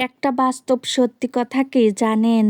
একটা বাস্তব সত্যি কথা কি জানেন।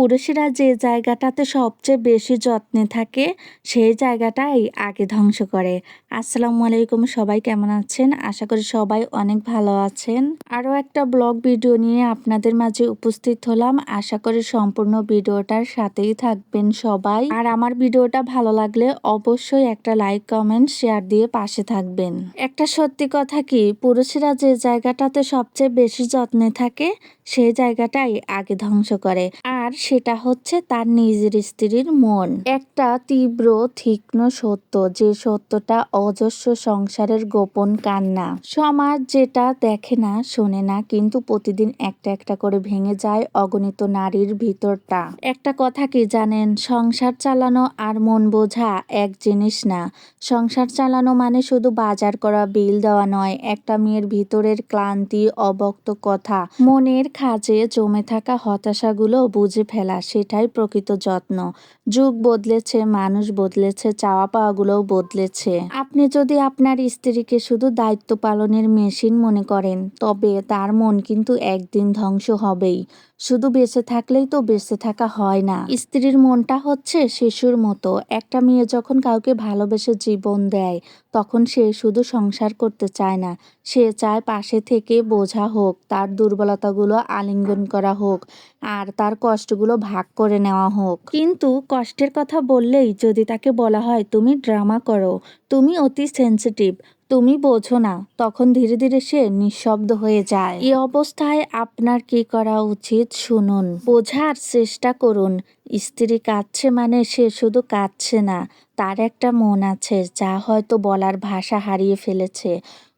পুরুষেরা যে জায়গাটাতে সবচেয়ে বেশি যত্নে থাকে, সেই জায়গাটাই আগে ধ্বংস করে। আসসালামু আলাইকুম, সবাই কেমন আছেন? আশা করি সবাই অনেক ভালো আছেন। আরও একটা ব্লগ ভিডিও নিয়ে আপনাদের মাঝে উপস্থিত হলাম। আশা করি সম্পূর্ণ ভিডিওটার সাথেই থাকবেন সবাই। আর আমার ভিডিওটা ভালো লাগলে অবশ্যই একটা লাইক, কমেন্ট, শেয়ার দিয়ে পাশে থাকবেন। একটা সত্যি কথা কি, পুরুষেরা যে জায়গাটাতে সবচেয়ে বেশি যত্নে থাকে, সেই জায়গাটাই আগে ধ্বংস করে। আর সেটা হচ্ছে তার নিজের স্ত্রীর মন। একটা তীব্র, তীক্ষ্ণ সত্য যে সত্যটা অজস্র সংসারের গোপন কান্না। সমাজ যেটা দেখে না, শোনে না, কিন্তু প্রতিদিন একটা একটা করে ভেঙে যায় অগণিত নারীর ভিতরটা। একটা কথা কি জানেন? সংসার চালানো আর মন বোঝা এক জিনিস না। সংসার চালানো মানে শুধু বাজার করা, বিল দেওয়া নয়, একটা মেয়ের ভিতরের ক্লান্তি, অবক্ত কথা। মনের খাজে জমে থাকা হতাশাগুলো বুঝে ফেলা, সেটাই প্রকৃত যত্ন। যুগ বদলেছে, মানুষ বদলেছে চাওয়া পাওয়াগুলোও বদলেছে। আপনি যদি আপনার স্ত্রীকে শুধু দায়িত্ব পালনের মেশিন মনে করেন, তবে তার মন কিন্তু একদিন ধ্বংস হবেই। শুধু বেঁচে থাকলেই তো বেঁচে থাকা হয় না। স্ত্রীর মনটা হচ্ছে শিশুর মতো। একটা মেয়ে যখন কাউকে ভালোবেসে জীবন দেয়, তখন সে শুধু সংসার করতে চায় না। সে চায় পাশে থেকে বোঝা হোক, তার দুর্বলতাগুলো আলিঙ্গন করা হোক, আর তার কষ্টগুলো ভাগ করে নেওয়া হোক। কিন্তু কষ্টের কথা বললেই যদি তাকে বলা হয়, তুমি ড্রামা করো, তুমি অতি সেন্সিটিভ তুমি বোঝো না, তখন ধীরে ধীরে সে নিঃশব্দ হয়ে যায়। এই অবস্থায় আপনার কি করা উচিত শুনুন। বোঝার চেষ্টা করুন। স্ত্রী কাঁদছে মানে সে শুধু কাঁদছে না, তার একটা মন আছে যা হয়তো বলার ভাষা হারিয়ে ফেলেছে।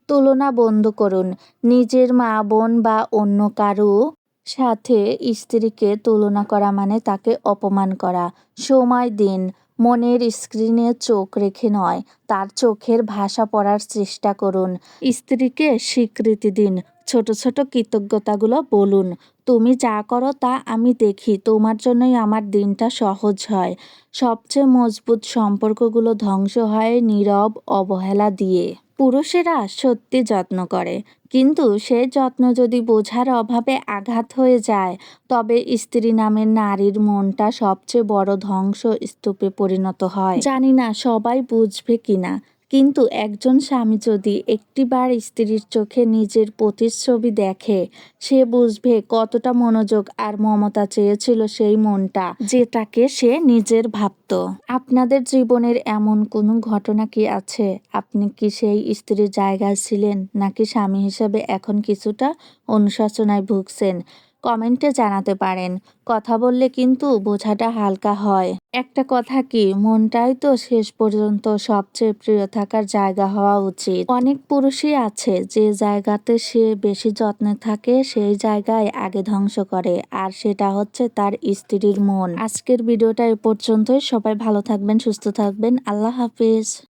তুলনা বন্ধ করুন। নিজের মা, বোন বা অন্য কারও সাথে স্ত্রীকে তুলনা করা মানে তাকে অপমান করা। সময় দিন। মনের স্ক্রিনে চোখ রেখে নয়, তার চোখের ভাষা পড়ার চেষ্টা করুন। স্ত্রীকে স্বীকৃতি দিন, ছোট ছোট কৃতজ্ঞতাগুলো বলুন। তুমি যা করো তা আমি দেখি, তোমার জন্যই আমার দিনটা সহজ হয়। সবচেয়ে মজবুত সম্পর্কগুলো ধ্বংস হয় নীরব অবহেলা দিয়ে। পুরুষেরা সত্যি যত্ন করে। কিন্তু সে যত্ন যদি বোঝার অভাবে আঘাত হয়ে যায়, তবে স্ত্রী নামের নারীর মনটা সবচেয়ে বড় ধ্বংস স্তূপে পরিণত হয়। জানি না সবাই বুঝবে কিনা কিন্তু একজন স্বামী যদি একটিবার স্ত্রীর চোখে নিজের প্রতিচ্ছবি দেখে, সে বুঝবে কতটা মনোযোগ আর মমতা চেয়েছিল সেই মনটা, যেটাকে সে নিজের ভাবত। আপনাদের জীবনের এমন কোনো ঘটনা কি আছে? আপনি কি সেই স্ত্রীর জায়গায় ছিলেন নাকি স্বামী হিসেবে এখন কিছুটা অনুশাসনায় ভুগছেন? কমেন্টে জানাতে পারেন। কথা বললে কিন্তু বোঝাটা হালকা হয়। একটা কথা কি, মনটাই তো শেষ পর্যন্ত সবচেয়ে প্রিয় থাকার জায়গা হওয়া উচিত। অনেক পুরুষই আছে, যে জায়গাতে সে বেশি যত্নে থাকে, সেই জায়গায় আগে ধ্বংস করে। আর সেটা হচ্ছে তার স্ত্রীর মন। আজকের ভিডিওটা এ পর্যন্তই। সবাই ভালো থাকবেন, সুস্থ থাকবেন। আল্লাহ হাফিজ।